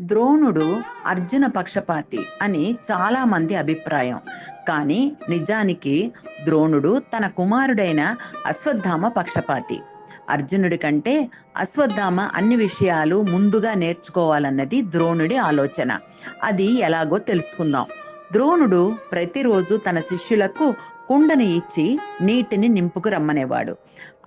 ద్రోణుడు అర్జున పక్షపాతి అని చాలా మంది అభిప్రాయం. కానీ నిజానికి ద్రోణుడు తన కుమారుడైన అశ్వత్థామ పక్షపాతి. అర్జునుడి కంటే అశ్వత్థామ అన్ని విషయాలు ముందుగా నేర్చుకోవాలన్నది ద్రోణుడి ఆలోచన. అది ఎలాగో తెలుసుకుందాం. ద్రోణుడు ప్రతిరోజు తన శిష్యులకు కుండను ఇచ్చి నీటిని నింపుకు రమ్మనేవాడు.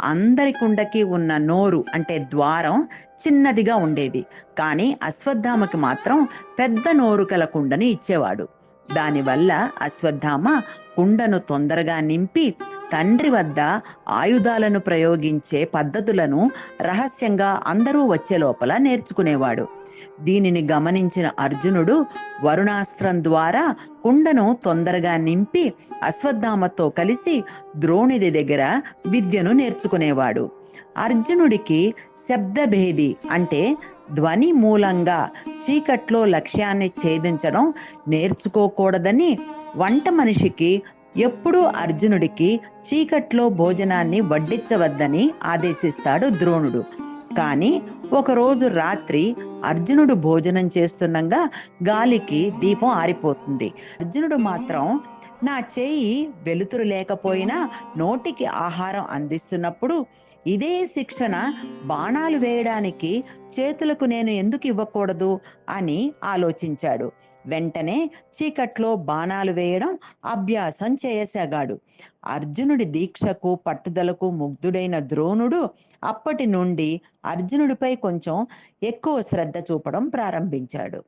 అందరి కుండకి ఉన్న నోరు అంటే ద్వారం చిన్నదిగా ఉండేది. కానీ అశ్వత్థామకి మాత్రం పెద్ద నోరు కల కుండని ఇచ్చేవాడు. దానివల్ల అశ్వత్థామ కుండను తొందరగా నింపి తండ్రి వద్ద ఆయుధాలను ప్రయోగించే పద్ధతులను రహస్యంగా అందరూ వచ్చే లోపల నేర్చుకునేవాడు. దీనిని గమనించిన అర్జునుడు వరుణాస్త్రం ద్వారా కుండను తొందరగా నింపి అశ్వత్థామతో కలిసి ద్రోణుడి దగ్గర విద్యను నేర్చుకునేవాడు. అర్జునుడికి శబ్దభేది అంటే ధ్వని మూలంగా చీకట్లో లక్ష్యాన్ని ఛేదించడం నేర్చుకోకూడదని వంట మనిషికి ఎప్పుడూ అర్జునుడికి చీకట్లో భోజనాన్ని వడ్డించవద్దని ఆదేశిస్తాడు ద్రోణుడు. కానీ ఒకరోజు రాత్రి అర్జునుడు భోజనం చేస్తుండగా గాలికి దీపం ఆరిపోతుంది. అర్జునుడు మాత్రం నా చేయి వెలుతురు లేకపోయినా నోటికి ఆహారం అందిస్తున్నప్పుడు ఇదే శిక్షణ బాణాలు వేయడానికి చేతులకు నేను ఎందుకు ఇవ్వకూడదు అని ఆలోచించాడు. వెంటనే చీకట్లో బాణాలు వేయడం అభ్యాసం చేయసాగాడు అర్జునుడి దీక్షకు పట్టుదలకు ముగ్ధుడైన ద్రోణుడు అప్పటి నుండి అర్జునుడిపై కొంచెం ఎక్కువ శ్రద్ధ చూపడం ప్రారంభించాడు.